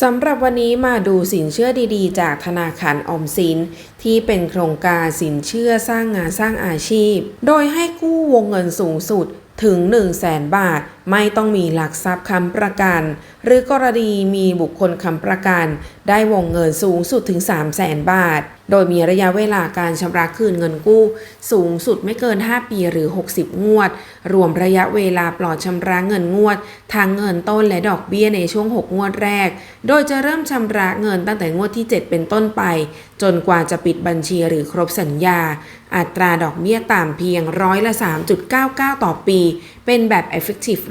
สำหรับวันนี้มาดูสินเชื่อดีๆ จากธนาคารออมสิน ที่เป็นโครงการสินเชื่อสร้างงานสร้างอาชีพ โดยให้กู้วงเงินสูงสุดถึง 1 0 0 0 0แสนบาทไม่ต้องมีหลักทรัพย์ค้ำประกัน หรือกรณีมีบุคคลค้ำประกัน ได้วงเงินสูงสุดถึง 3 0 0แสนบาท โดยมีระยะเวลาการชำระคืนเงินกู้ สูงสุดไม่เกิน 5 ปีหรือ 60 งวด รวมระยะเวลาปลอดชำระเงินงวดทั้งเงินต้นและดอกเบี้ยในช่วง 6 งวดแรก โดยจะเริ่มชำระเงินตั้งแต่งวดที่ 7 เป็นต้นไป จนกว่าจะปิดบัญชีหรือครบสัญญา อัตราดอกเบี้ยต่ำเพียงร้อยละ 3.99 ต่อปี เป็นแบบ effective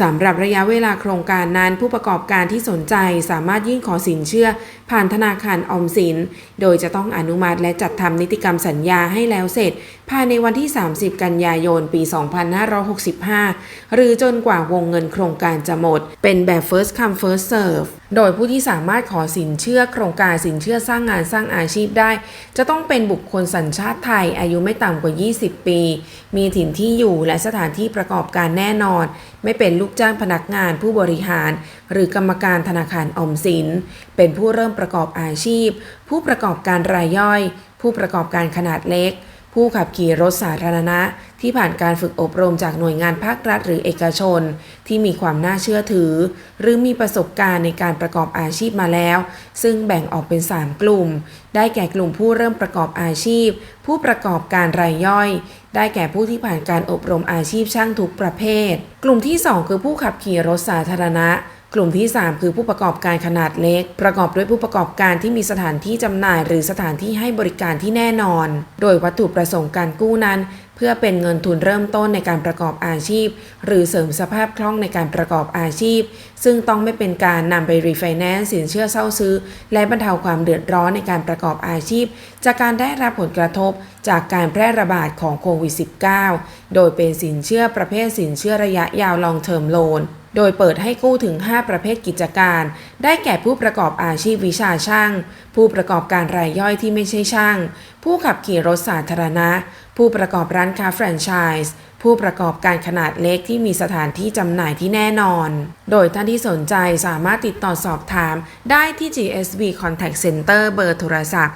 สำหรับระยะเวลาโครงการนั้นผู้ประกอบการที่สนใจสามารถยื่นขอสินเชื่อ ผ่านธนาคารออมสิน โดยจะต้องอนุมัติและจัดทำนิติกรรมสัญญาให้แล้วเสร็จ ภายในวันที่ 30 กันยายน ปี 2565 หรือจนกว่าวงเงินโครงการจะหมด เป็นแบบ first come first serve โดยผู้ที่สามารถขอสินเชื่อโครงการสินเชื่อสร้างงานสร้างอาชีพได้ จะต้องเป็นบุคคลสัญชาติไทยอายุไม่ต่ำกว่า 20 ปี มีถิ่นที่อยู่และสถานที่ประกอบการแน่นอน ไม่เป็นลูกจ้างพนักงานผู้บริหาร หรือกรรมการธนาคารอมสิน เป็นผู้เริ่มประกอบอาชีพ ผู้ประกอบการรายย่อย ผู้ประกอบการขนาดเล็ก ผู้ขับขี่รถสาธารณะ ที่ผ่านการฝึกอบรมจากหน่วยงานภาครัฐหรือเอกชน ที่มีความน่าเชื่อถือ หรือมีประสบการณ์ในการประกอบอาชีพมาแล้ว ซึ่งแบ่งออกเป็น 3 กลุ่ม ได้แก่กลุ่มผู้เริ่มประกอบอาชีพ ผู้ประกอบการรายย่อย ได้แก่ผู้ที่ผ่านการอบรมอาชีพช่างทุกประเภท กลุ่มที่ 2 คือผู้ขับขี่รถสาธารณะ กลุ่มที่ 3 คือผู้ประกอบการขนาดเล็ก ประกอบด้วยผู้ประกอบการที่มีสถานที่จำหน่ายหรือสถานที่ให้บริการที่แน่นอน โดยวัตถุประสงค์การกู้นั้น เพื่อเป็นเงินทุนเริ่มต้นในการประกอบอาชีพ หรือเสริมสภาพคล่องในการประกอบอาชีพ ซึ่งต้องไม่เป็นการนำไปรีไฟแนนซ์สินเชื่อเช่าซื้อ และบรรเทาความเดือดร้อนในการประกอบอาชีพ จากการได้รับผลกระทบจากการแพร่ระบาดของโควิด -19 โดยเป็นสินเชื่อประเภทสินเชื่อระยะยาว long term loan โดยเปิดให้กู้ถึง 5 ประเภทกิจการ ได้แก่ผู้ประกอบอาชีพวิชาช่าง ผู้ประกอบการรายย่อยที่ไม่ใช่ช่าง ผู้ขับขี่รถสาธารณะผู้ประกอบร้านค้าแฟรนไชส์ผู้ประกอบการขนาดเล็กที่มีสถานที่จำหน่ายที่แน่นอน โดยท่านที่สนใจสามารถติดต่อสอบถามได้ที่ GSB Contact Center เบอร์โทรศัพท์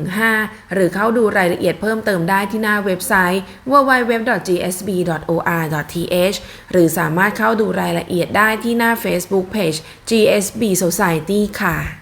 1115 หรือเข้าดูรายละเอียดเพิ่มเติมได้ที่หน้าเว็บไซต์ www.gsb.or.th หรือสามารถเข้าดูรายละเอียดได้ที่หน้า Facebook Page GSB Society ค่ะ